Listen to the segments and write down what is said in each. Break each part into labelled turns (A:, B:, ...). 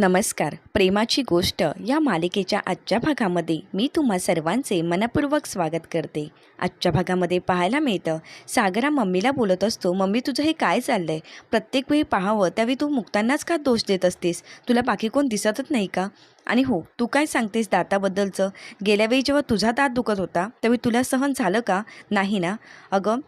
A: नमस्कार. प्रेमाची गोष्ट या मालिकेच्या आजच्या भागामध्ये मी तुम्हा सर्वांचे मनपूर्वक स्वागत करते. आजच्या भागामध्ये पाहायला मिळतं सागरा मम्मीला बोलत असतो मम्मी तुझं हे काय चाललं आहे प्रत्येक वेळी पाहावं त्यावेळी तू मुक्तांनाच का दोष देत असतेस? तुला बाकी कोण दिसतच नाही का? आणि हो तू काय सांगतेस दाताबद्दलचं? गेल्या वेळी जेव्हा तुझा दात दुखत होता त्यावेळी तुला सहन झालं का? नाही ना. अगं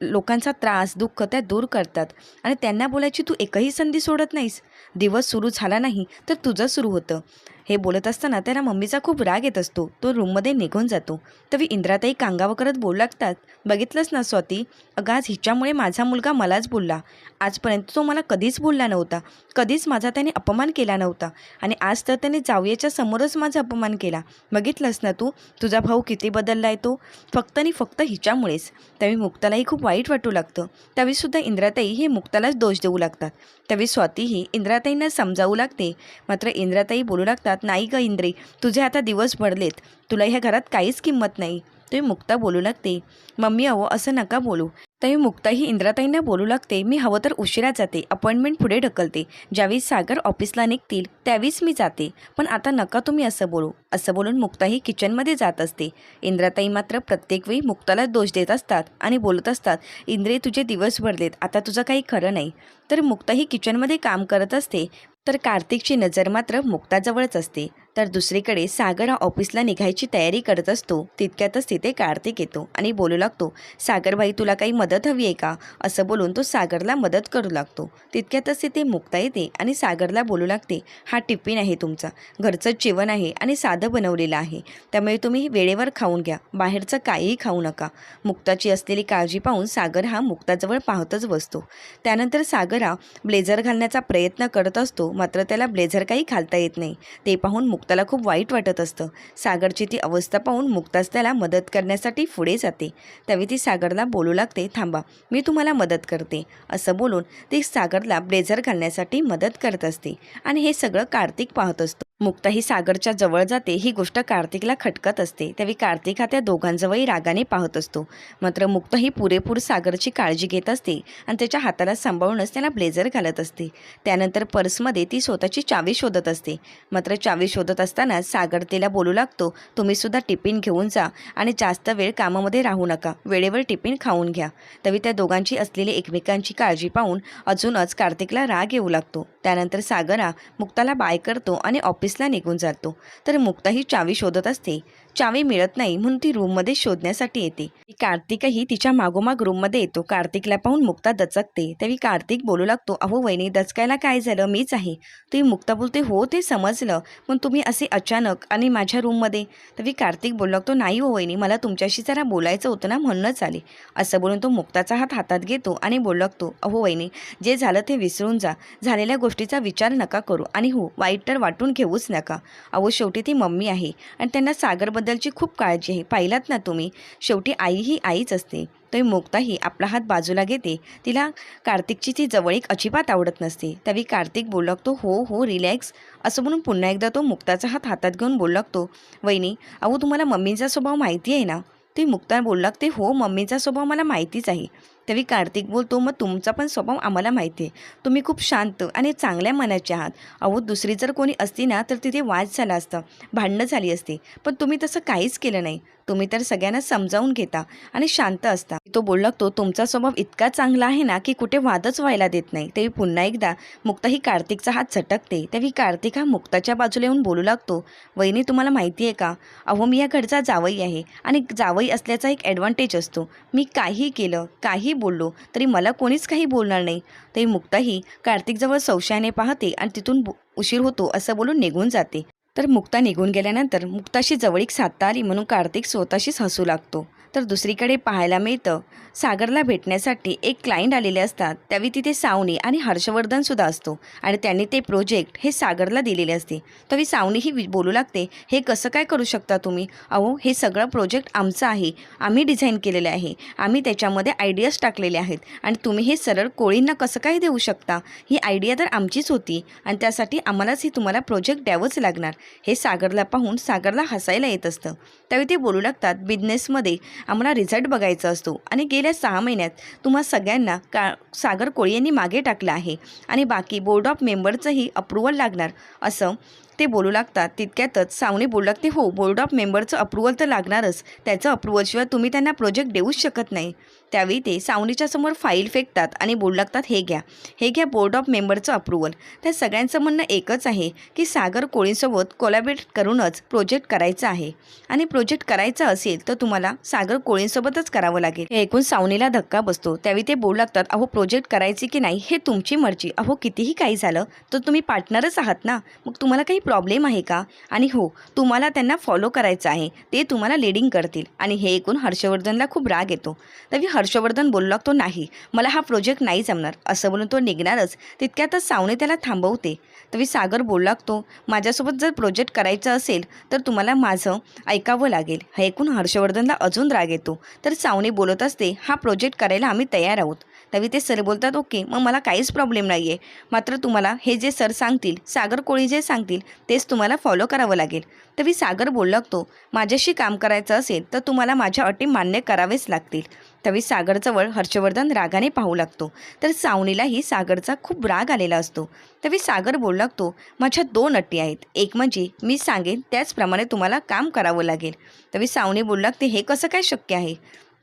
A: लोकांचा त्रास दुःख त्या दूर करतात. आणि त्यांना बोलायची तू एकही संधी सोडत नाहीस. दिवस सुरू झाला नाही तर तुझं सुरू होतं. हे बोलत असताना त्याला मम्मीचा खूप राग येत असतो. तो रूममध्ये निघून जातो. तरी इंद्राताई कांगावं करत बोलू लागतात. बघितलंच ना स्वाती? अगं आज हिच्यामुळे माझा मुलगा मलाच बोलला. आजपर्यंत तो मला कधीच बोलला नव्हता. कधीच माझा त्याने अपमान केला नव्हता. आणि आज तर त्याने जावयाच्या समोरच माझा अपमान केला. बघितलंस ना तू? तुझा भाऊ किती बदलला आहे तो? फक्त आणि फक्त हिच्यामुळेच. त्यावेळी मुक्तालाही खूप वाईट वाटू लागतं. त्यावेळीसुद्धा इंद्राताई हे मुक्तालाच दोष देऊ लागतात. त्यावेळी स्वातीही इंद्राताईंना समजावू लागते. मात्र इंद्राताई बोलू लागतात नाही ग इंद्रे. तुझे आता दिवस भरलेत. तुला ह्या घरात काहीच किंमत नाही. तुम्ही मुक्ता बोलू लागते. मम्मी अहो असं नका बोलू. तरी मुक्ताही इंद्राताईंना बोलू लागते मी हवं तर उशिरा जाते अपॉइंटमेंट पुढे ढकलते. ज्यावेळी सागर ऑफिसला निघतील त्यावेळीच मी जाते. पण आता नका तुम्ही असं बोलू. असं बोलून मुक्ताही किचनमध्ये जात असते. इंद्राताई मात्र प्रत्येक वेळी मुक्ताला दोष देत असतात आणि बोलत असतात इंद्रे तुझे दिवस भरलेत आता तुझं काही खरं नाही. तर मुक्ताही किचनमध्ये काम करत असते तर कार्तिकची नजर मात्र मुक्ताजवळच असते. तर दुसरीकडे सागर हा ऑफिसला निघायची तयारी करत असतो. तितक्यातच तिथे कार्तिक येतो आणि बोलू लागतो सागरबाई तुला काही मदत हवी आहे का? असं बोलून तो सागरला मदत करू लागतो. तितक्यातच तिथे मुक्ता येते आणि सागरला बोलू लागते हा टिफिन आहे तुमचा. घरचं जेवण आहे आणि साधं बनवलेलं आहे. त्यामुळे तुम्ही वेळेवर खाऊन घ्या. बाहेरचं काहीही खाऊ नका. मुक्ताची असलेली काळजी पाहून सागर हा मुक्ताजवळ पाहतच बसतो. त्यानंतर सागर हा ब्लेझर घालण्याचा प्रयत्न करत असतो मात्र त्याला ब्लेझर काही घालता येत नाही. ते पाहून मुक्ताला खूप वाईट वाटत असतं. सागरची ती अवस्था पाहून मुक्ताच त्याला मदत करण्यासाठी पुढे जाते. त्यावेळी ती सागरला बोलू लागते थांबा मी तुम्हाला मदत करते. असं बोलून ती सागरला ब्लेझर घालण्यासाठी मदत करत असते. आणि हे सगळं कार्तिक पाहत असतो. मुक्ता ही सागरच्या जवळ जाते ही गोष्ट कार्तिकला खटकत असते. त्यावेळी कार्तिक हा त्या दोघांजवळही रागाने पाहत असतो. मात्र मुक्त ही पुरेपूर सागरची काळजी घेत असते आणि त्याच्या हाताला सांभाळूनच त्याला ब्लेझर घालत असते. त्यानंतर पर्समध्ये ती स्वतःची चावी शोधत असते. मात्र चावी शोधत असताना सागर तिला बोलू लागतो तुम्हीसुद्धा टिफिन घेऊन जा आणि जास्त वेळ कामामध्ये राहू नका. वेळेवर टिफिन खाऊन घ्या. तवी त्या दोघांची असलेली एकमेकांची काळजी पाहून अजूनच कार्तिकला राग येऊ लागतो. त्यानंतर सागरा मुक्ताला बाय करतो आणि ऑफिसला निघून जातो. तर मुक्ता ही चावी शोधत असते. चावी मिळत नाही म्हणून ती रूममध्ये शोधण्यासाठी येते. कार्तिकही तिच्या मागोमाग रूममध्ये येतो. कार्तिकला पाहून मुक्ता दचकते. त्यावेळी कार्तिक बोलू लागतो अहो वहिनी दचकायला काय झालं? मीच आहे. तुम्ही मुक्ता बोलते हो ते समजलं. पण तुम्ही असे अचानक आणि माझ्या रूममध्ये. तरी कार्तिक बोलू लागतो नाही हो वहिनी मला तुमच्याशी जरा बोलायचं होतं ना म्हणूनच आले. असं बोलून तो मुक्ताचा हात हातात घेतो आणि बोलू लागतो अहो वहिनी जे झालं ते विसरून जा. झालेल्या गोष्टीचा विचार नका करू. आणि हो वाईट तर वाटून घेऊच नका. अहो शेवटी ती मम्मी आहे आणि त्यांना सागर सागरबद्दलची खूप काळजी आहे. पाहिलात ना तुम्ही? शेवटी आई ही आईच असते. तरी मुक्ताही आपला हात बाजूला घेते. तिला कार्तिकची ती जवळीक अजिबात आवडत नसते. त्यावेळी कार्तिक बोलू लागतो हो हो रिलॅक्स असं म्हणून पुन्हा एकदा तो मुक्ताचा हात हातात घेऊन बोलू लागतो वहिनी अहो तुम्हाला मम्मीचा स्वभाव माहिती आहे ना? ती मुक्ता बोलू लागते हो मम्मीचा स्वभाव मला माहितीच आहे. त्यावेळी कार्तिक बोलतो मग तुमचा पण स्वभाव आम्हाला माहिती आहे. तुम्ही खूप शांत आणि चांगल्या मनाचे आहात. अहो दुसरी जर कोणी असती ना तर तिथे वाद झाला असतं भांडणं झाली असती. पण तुम्ही तसं काहीच केलं नाही. तुम्ही तर सगळ्यांना समजावून घेता आणि शांत असता. तो बोलू लागतो तुमचा स्वभाव इतका चांगला आहे ना की कुठे वादच व्हायला देत नाही. तेव्हा पुन्हा एकदा मुक्ता ही कार्तिकचा हात झटकते. त्यावेळी कार्तिक हा मुक्ताच्या बाजूला येऊन बोलू लागतो वहिनी तुम्हाला माहिती आहे का? अहो मी या घरचा जावई आहे आणि जावई असल्याचा एक ॲडव्हान्टेज असतो. मी काही केलं काही बोललो तरी मला कोणीच काही बोलणार नाही. तरी मुक्ताही कार्तिकजवळ संशयाने पाहते आणि तिथून उशीर होतो असं बोलून निघून जाते. तर मुक्ता निघून गेल्यानंतर मुक्ताशी जवळीक साधता आली म्हणून कार्तिक स्वतःशीच हसू लागतो. तर दुसरीकडे पाहायला मिळतं. सागरला भेटण्यासाठी एक क्लायंट आलेले असतात. त्यावेळी तिथे सावनी आणि हर्षवर्धनसुद्धा असतो आणि त्यांनी ते प्रोजेक्ट हे सागरला दिलेले असते. तरी सावनी ही बोलू लागते हे कसं काय करू शकता तुम्ही? अहो हे सगळं प्रोजेक्ट आमचं आहे. आम्ही डिझाईन केलेले आहे. आम्ही त्याच्यामध्ये आयडियाज टाकलेले आहेत. आणि तुम्ही हे सरळ कोळींना कसं काय देऊ शकता? ही आयडिया तर आमचीच होती आणि त्यासाठी आम्हालाच ही तुम्हाला प्रोजेक्ट द्यावंच लागणार. हे सागरला पाहून सागरला हसायला येत असतं. त्यावेळी ते बोलू लागतात बिझनेसमध्ये आम्हाला रिझल्ट बघायचा असतो. आणि गेल्या सहा महिन्यात तुम्हा सगळ्यांना का सागर कोळी यांनी मागे टाकलं आहे. आणि बाकी बोर्ड ऑफ मेंबरचंही अप्रुव्हल लागणार असं ते बोलू लागतात. तितक्यातच सावणी बोलू लागते हो बोर्ड ऑफ मेंबरचं अप्रुव्हल तर लागणारच. त्याचं अप्रुव्हलशिवाय तुम्ही त्यांना प्रोजेक्ट देऊच शकत नाही. त्यावेळी ते सावनीच्या समोर फाईल फेकतात आणि बोलू लागतात हे घ्या. हे घ्या बोर्ड ऑफ मेंबरचं अप्रुव्हल त्या सगळ्यांचं म्हणणं एकच आहे की सागर कोळींसोबत कोलॅबरेट करूनच प्रोजेक्ट करायचं आहे. आणि प्रोजेक्ट करायचा असेल तर तुम्हाला सागर कोळींसोबतच करावं लागेल. हे ऐकून सावनीला धक्का बसतो. त्यावेळी ते बोलू लागतात अहो प्रोजेक्ट करायची की नाही हे तुमची मर्जी. अहो कितीही काही झालं तर तुम्ही पार्टनरच आहात ना? मग तुम्हाला काही प्रॉब्लेम आहे का? आणि हो तुम्हाला त्यांना फॉलो करायचं आहे. ते तुम्हाला लिडिंग करतील. आणि हे ऐकून हर्षवर्धनला खूप राग येतो. तरी हर्षवर्धन बोलू लागतो नाही. मला हा प्रोजेक्ट नाही जमणार. असं बोलून तो निघणारच. तितक्यातच सावने त्याला थांबवते. तरी सागर बोलू लागतो माझ्यासोबत जर प्रोजेक्ट करायचं असेल तर तुम्हाला माझं ऐकावं लागेल. हे ऐकून हर्षवर्धनला अजून राग येतो. तर सावने बोलत असते हा प्रोजेक्ट करायला आम्ही तयार आहोत. तरी ते सर बोलतात ओके मग मला काहीच प्रॉब्लेम नाही आहे मात्र तुम्हाला हे जे सर सांगतील सागर कोळी जे सांगतील तेच तुम्हाला फॉलो करावं लागेल. तवी सागर बोलू लागतो माझ्याशी काम करायचं असेल तर तुम्हाला माझ्या अटी मान्य करावेच लागतील. तवी सागरजवळ हर्षवर्धन रागाने पाहू लागतो. तर सावनीलाही सागरचा खूप राग आलेला असतो. तवी सागर बोलू लागतो माझ्या दोन अटी आहेत. एक म्हणजे मी सांगेन त्याचप्रमाणे तुम्हाला काम करावं लागेल. तवी सावनी बोलू लागते हे कसं काय शक्य आहे?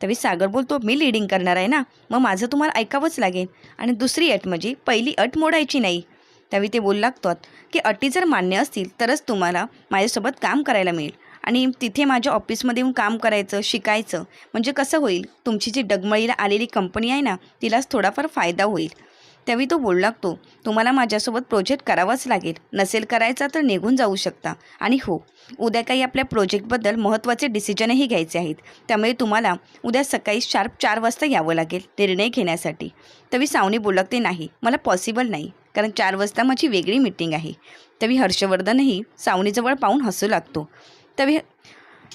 A: तरी सागर बोलतो मी लिडिंग करणार आहे ना मग माझं तुम्हाला ऐकावंच लागेल. आणि दुसरी अट म्हणजे पहिली अट मोडायची नाही. त्यावेळी ते बोलू लागतात की अटी जर मान्य असतील तरच तुम्हाला माझ्यासोबत काम करायला मिळेल. आणि तिथे माझ्या ऑफिसमध्ये येऊन काम करायचं शिकायचं म्हणजे कसं होईल? तुमची जी डगमळीला आलेली कंपनी आहे ना तिलाच थोडाफार फायदा होईल. त्यावेळी तो बोलू लागतो तुम्हाला माझ्यासोबत प्रोजेक्ट करावाच लागेल. नसेल करायचा तर निघून जाऊ शकता. आणि हो उद्या काही आपल्या प्रोजेक्टबद्दल महत्त्वाचे डिसिजनही घ्यायचे आहेत. त्यामुळे तुम्हाला उद्या सकाळी शार्प चार वाजता यावं लागेल निर्णय घेण्यासाठी. तवी सावनी बोलू लागते नाही मला पॉसिबल नाही. कारण चार वाजता माझी वेगळी मीटिंग आहे. तवी हर्षवर्धनही सावनीजवळ पाहून हसू लागतो. तवी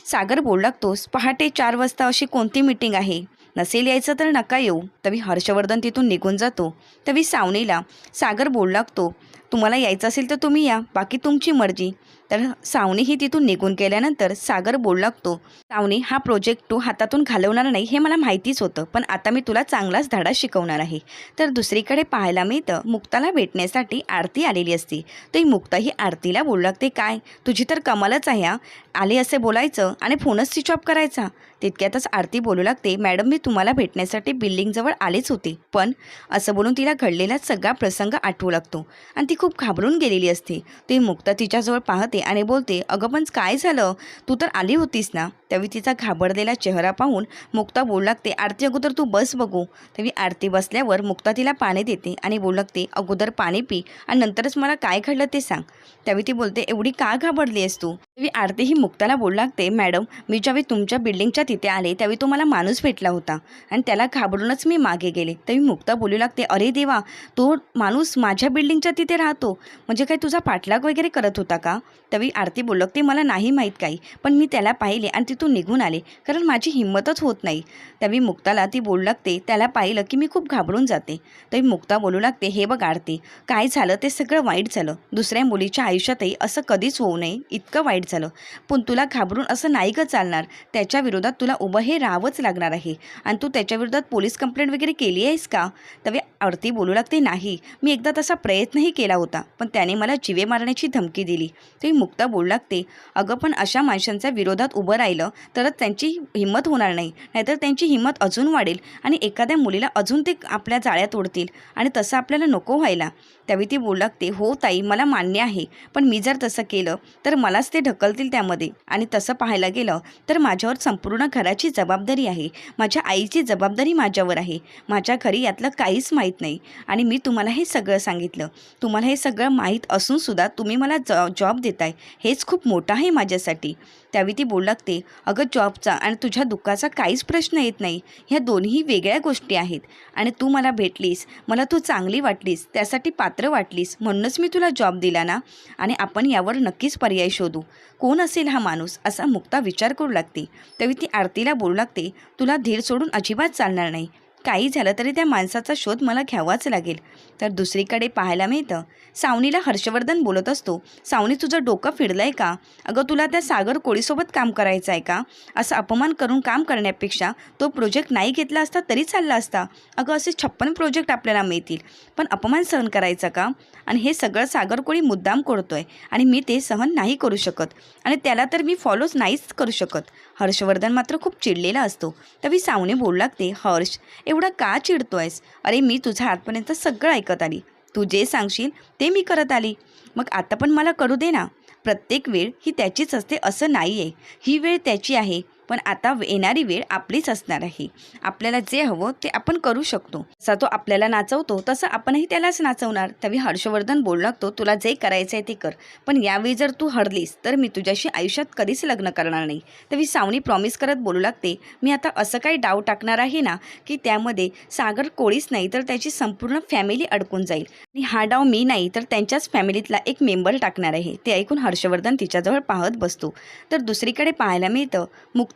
A: सागर बोलू लागतोस पहाटे चार वाजता अशी कोणती मीटिंग आहे? नसेल यायचं तर नका येऊ. तवी हर्षवर्धन तिथून निघून जातो. तवी सावनीला सागर बोलू लागतो तुम्हाला यायचं असेल तर तुम्ही या बाकी तुमची मर्जी. तर सावनी ही तिथून निघून गेल्यानंतर सागर बोलू लागतो सावनी हा प्रोजेक्ट तू हातातून घालवणार नाही हे मला माहितीच होतं पण आता मी तुला चांगलाच धडा शिकवणार आहे. तर दुसरीकडे पाहायला मिळतं मुक्ताला भेटण्यासाठी आरती आलेली असते. तर मुक्ता ही आरतीला बोलू लागते काय तुझी तर कमालच आहे हा. आले असे बोलायचं आणि फोनच स्विच ऑफ करायचा. तितक्यातच आरती बोलू लागते मॅडम मी तुम्हाला भेटण्यासाठी बिल्डिंगजवळ आलेच होते पण असं बोलून तिला घडलेला सगळा प्रसंग आठवू लागतो. आणि ती खूप घाबरून गेलेली असते. ती मुक्ता तिच्याजवळ पाहते आणि बोलते अगं पण काय झालं? तू तर आली होतीस ना? त्यावेळी तिचा घाबरलेला चेहरा पाहून मुक्ता बोलू लागते आरती अगोदर तू बस बघू. त्यावेळी आरती बसल्यावर मुक्ता तिला पाणी देते आणि बोलू लागते अगोदर पाणी पी आणि नंतरच मला काय घडलं ते सांग. त्यावेळी ती बोलते एवढी का घाबरली आहेस तू? त्यावेळी आरती ही मुक्ताला बोलू लागते मॅडम मी ज्यावेळी तुमच्या बिल्डिंगच्या तिथे आले त्यावेळी तो मला माणूस भेटला होता आणि त्याला घाबरूनच मी मागे गेले. त्यावेळी मुक्ता बोलू लागते अरे देवा तो माणूस माझ्या बिल्डिंगच्या तिथे राहतो? म्हणजे काय तुझा पाठलाग वगैरे करत होता का? त्यावेळी आरती बोलू लागते मला नाही माहीत काही पण मी त्याला पाहिले आणि तू निघून आले. कारण माझी हिंमतच होत नाही. त्यावेळी मुक्ताला ती बोलू लागते. त्याला पाहिलं की मी खूप घाबरून जाते. तरी मुक्ता बोलू लागते हे बघ आरती काय झालं? ते सगळं वाईट झालं. दुसऱ्या मुलीच्या आयुष्यातही असं कधीच होऊ नये. इतकं वाईट झालं. पण तुला घाबरून असं नाही का चालणार. त्याच्या विरोधात तुला उभं हे राहावंच लागणार आहे. आणि तू त्याच्याविरोधात पोलीस कंप्लेंट वगैरे केली आहेस का? त्यावेळी आरती बोलू लागते नाही. मी एकदा तसा प्रयत्नही केला होता. पण त्याने मला जिवे मारण्याची धमकी दिली. तरी मुक्ता बोलू लागते अगं पण अशा माणसांच्या विरोधात उभं राहिलं तरच त्यांची हिंमत होणार नाही. नाहीतर त्यांची हिंमत अजून वाढेल आणि एखाद्या मुलीला अजून ते आपल्या जाळ्यात ओढतील आणि तसं आपल्याला नको व्हायला. त्यावेळी ती बोलू लागते हो ताई मला मान्य आहे पण मी जर तसं केलं तर मलाच ते ढकलतील त्यामध्ये. आणि तसं पाहायला गेलं तर माझ्यावर संपूर्ण घराची जबाबदारी आहे. माझ्या आईची जबाबदारी माझ्यावर आहे. माझ्या घरी यातलं काहीच माहीत नाही. आणि मी तुम्हाला हे सगळं सांगितलं. तुम्हाला हे सगळं माहीत असूनसुद्धा तुम्ही मला जॉब देताय. हेच खूप मोठं आहे माझ्यासाठी. त्यावेळी ती बोलू लागते अगं जॉबचा आणि तुझ्या दुःखाचा काहीच प्रश्न येत नाही. ह्या दोन्ही वेगळ्या गोष्टी आहेत. आणि तू मला भेटलीस मला तू चांगली वाटलीस त्यासाठी पात्र वाटलीस म्हणूनच मी तुला जॉब दिला ना? आणि आपण यावर नक्कीच पर्याय शोधू. कोण असेल हा माणूस? असा मुक्ता विचार करू लागते. त्यावेळी ती आरतीला बोलू लागते तुला धीर सोडून अजिबात चालणार नाही. काही झालं तरी त्या माणसाचा शोध मला घ्यावाच लागेल. तर दुसरीकडे पाहायला मिळतं सावनीला हर्षवर्धन बोलत असतो सावनी तुझं डोकं फिरलं आहे का? अगं तुला त्या सागर कोळीसोबत काम करायचं आहे का? असं अपमान करून काम करण्यापेक्षा तो प्रोजेक्ट नाही घेतला असता तरी चालला असता. अगं असे छप्पन प्रोजेक्ट आपल्याला मिळतील. पण अपमान सहन करायचा का? आणि हे सगळं सागर कोळी मुद्दाम करतोय आणि मी ते सहन नाही करू शकत. आणि त्याला तर मी फॉलोच नाहीच करू शकत. हर्षवर्धन मात्र खूप चिडलेला असतो. तवी सावने बोलू लागते हर्ष एवढा का चिडतोयस? अरे मी तुझ्या आतपर्यंत सगळं ऐकत आली. तू जे सांगशील ते मी करत आली. मग आता पण मला करू दे ना. प्रत्येक वेळ ही त्याचीच असते असं नाही आहे ही वेळ त्याची आहे. पण आता येणारी वेळ आपलीच असणार आहे. आपल्याला जे हवं ते आपण करू शकतो. जसा तो आपल्याला नाचवतो तसं आपणही त्यालाच नाचवणार. त्यावेळी हर्षवर्धन बोलू लागतो तुला जे करायचं आहे ते कर. पण यावेळी जर तू हरलीस तर मी तुझ्याशी आयुष्यात कधीच लग्न करणार नाही. त्यावेळी सावनी प्रॉमिस करत बोलू लागते मी आता असं काही डाव टाकणार आहे ना की त्यामध्ये सागर कोळीच नाही तर त्याची संपूर्ण फॅमिली अडकून जाईल. आणि हा डाव मी नाही तर त्यांच्याच फॅमिलीतला एक मेंबर टाकणार आहे. ते ऐकून हर्षवर्धन तिच्याजवळ पाहत बसतो. तर दुसरीकडे पाहायला मिळतं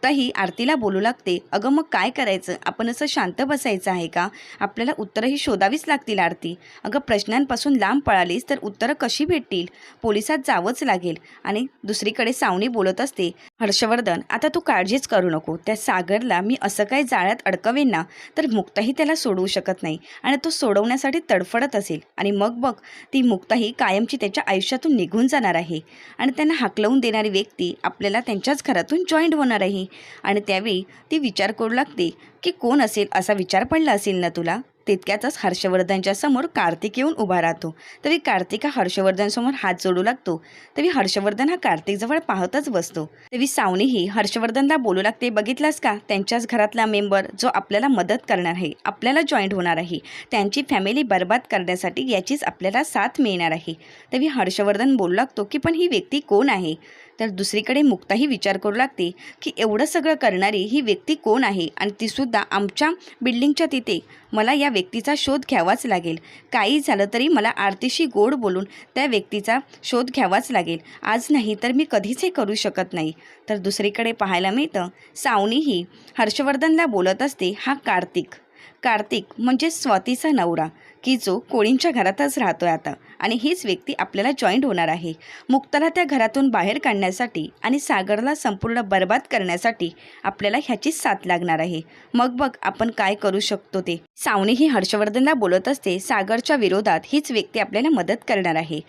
A: मुक्ताही आरतीला बोलू लागते. अगं मग काय करायचं? आपण असं शांत बसायचं आहे का? आपल्याला उत्तरंही शोधावीच लागतील आरती. अगं प्रश्नांपासून लांब पळालीस तर उत्तरं कशी भेटतील? पोलिसात जावंच लागेल. आणि दुसरीकडे सावनी बोलत असते हर्षवर्धन आता तू काळजीच करू नको. त्या सागरला मी असं काही जाळ्यात अडकवेन ना तर मुक्ताही त्याला सोडवू शकत नाही. आणि तो सोडवण्यासाठी तडफडत असेल. आणि मग बघ ती मुक्ताही कायमची त्याच्या आयुष्यातून निघून जाणार आहे. आणि त्यांना हाकलवून देणारी व्यक्ती आपल्याला त्यांच्याच घरातून जॉईंट होणार आहे. आणि त्यावेळी ती विचार करू लागते की कोण असेल असा विचार पडला असेल ना तुला? तितक्यातच हर्षवर्धनच्या समोर कार्तिक येऊन उभा राहतो. तरी कार्तिक हा हर्षवर्धनसमोर हात जोडू लागतो. तरी हर्षवर्धन हा कार्तिकजवळ पाहतच बसतो. तरी सावनीही हर्षवर्धनला बोलू लागते बघितलास का? त्यांच्याच घरातला मेंबर जो आपल्याला मदत करणार आहे आपल्याला जॉईंट होणार आहे. त्यांची फॅमिली बर्बाद करण्यासाठी याचीच आपल्याला साथ मिळणार आहे. तरी हर्षवर्धन बोलू लागतो की पण ही व्यक्ती कोण आहे? तर दुसरीकडे मुक्ताही विचार करू लागते की एवढं सगळं करणारी ही व्यक्ती कोण आहे? आणि तीसुद्धा आमच्या बिल्डिंगच्या तिथे. मला या व्यक्तीचा शोध घ्यावाच लागेल. काही झालं तरी मला आरतीशी गोड बोलून त्या व्यक्तीचा शोध घ्यावाच लागेल. आज नाही तर मी कधीच हे करू शकत नाही. तर दुसरीकडे पाहायला मिळतं सावनीही हर्षवर्धनला बोलत असते हा कार्तिक. कार्तिक म्हणजे स्वातीचा नवरा. की जो कोळींच्या घरातच राहतोय आता. आणि हीच व्यक्ती आपल्याला जॉईंट होणार आहे. मुक्ताला त्या घरातून बाहेर काढण्यासाठी आणि सागरला संपूर्ण बर्बाद करण्यासाठी आपल्याला ह्याचीच साथ लागणार आहे. मग बघ आपण काय करू शकतो ते. सावनी ही हर्षवर्धनला बोलत असते सागरच्या विरोधात हीच व्यक्ती आपल्याला मदत करणार आहे.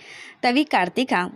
A: तवी कार्तिका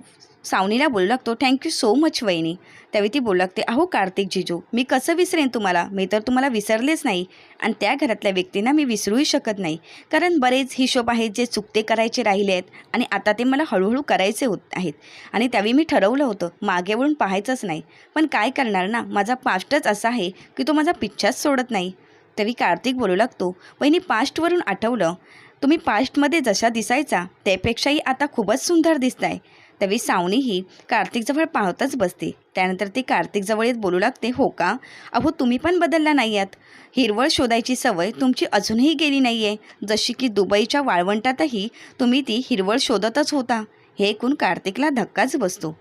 A: सावनीला बोलू लागतो थँक्यू सो मच वहिनी. त्यावेळी ती बोलू लागते अहो कार्तिक जिजू मी कसं विसरेन तुम्हाला? मी तर तुम्हाला विसरलेच नाही आणि त्या घरातल्या व्यक्तींना मी विसरूही शकत नाही. कारण बरेच हिशोब आहेत जे चुकते करायचे राहिले आहेत आणि आता ते मला हळूहळू करायचे होत आहेत. आणि त्यावेळी मी ठरवलं होतं मागे वळून पाहायचंच नाही. पण काय करणार ना? माझा पास्टच असा आहे की तो माझा पिच्छाच सोडत नाही. त्यावेळी कार्तिक बोलू लागतो वहिनी पास्टवरून आठवलं. तुम्ही पास्टमध्ये जशा दिसायचा त्यापेक्षाही आता खूपच सुंदर दिसताय. त्यावेळी सावनीही कार्तिकजवळ पाहतच बसते. त्यानंतर ती कार्तिकजवळ येत बोलू लागते हो का? अहो तुम्ही पण बदलला नाही आहात हिरवळ शोधायची सवय तुमची अजूनही गेली नाही आहे जशी की दुबईच्या वाळवंटातही तुम्ही ती हिरवळ शोधतच होता. हे ऐकून कार्तिकला धक्काच बसतो.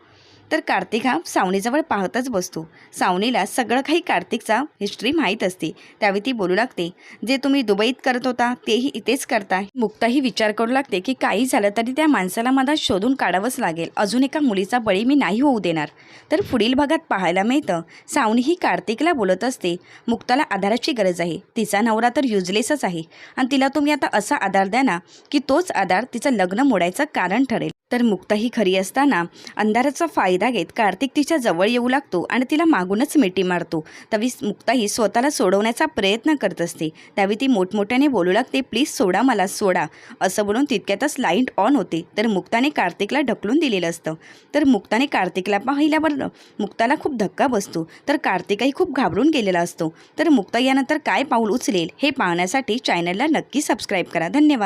A: तर कार्तिक हा सावनीजवळ पाहतच बसतो. सावनीला सगळं काही कार्तिकचा हिस्ट्री माहीत असते. त्यावेळी ती बोलू लागते जे तुम्ही दुबईत करत होता तेही इथेच करता मुक्ताही विचार करू लागते की काही झालं तरी त्या माणसाला मला शोधून काढावंच लागेल. अजून एका मुलीचा बळी मी नाही होऊ देणार. तर पुढील भागात पाहायला मिळतं सावनी ही कार्तिकला बोलत असते मुक्ताला आधाराची गरज आहे. तिचा नवरा तर युजलेसच आहे. आणि तिला तुम्ही आता असा आधार द्या ना की तोच आधार तिचं लग्न मोडायचं कारण ठरेल. तर मुक्ताही खरी असताना अंधाराचा फायदा घेत कार्तिक तिच्या जवळ येऊ लागतो आणि तिला मागूनच मिठी मारतो. तवी मुक्ताही स्वतःला सोडवण्याचा प्रयत्न करत असते. त्यावेळी ती मोठमोठ्याने बोलू लागते प्लीज सोडा मला सोडा. असं बोलून तितक्यातच लाइट ऑन होते. तर मुक्ताने कार्तिकला ढकलून दिलेलं असतं. तर मुक्ताने कार्तिकला पाहिल्यावर मुक्ताला खूप धक्का बसतो. तर कार्तिकही खूप घाबरून गेलेला असतो. तर मुक्ता यानंतर काय पाऊल उचलेल हे पाहण्यासाठी चॅनलला नक्की सबस्क्राईब करा. धन्यवाद.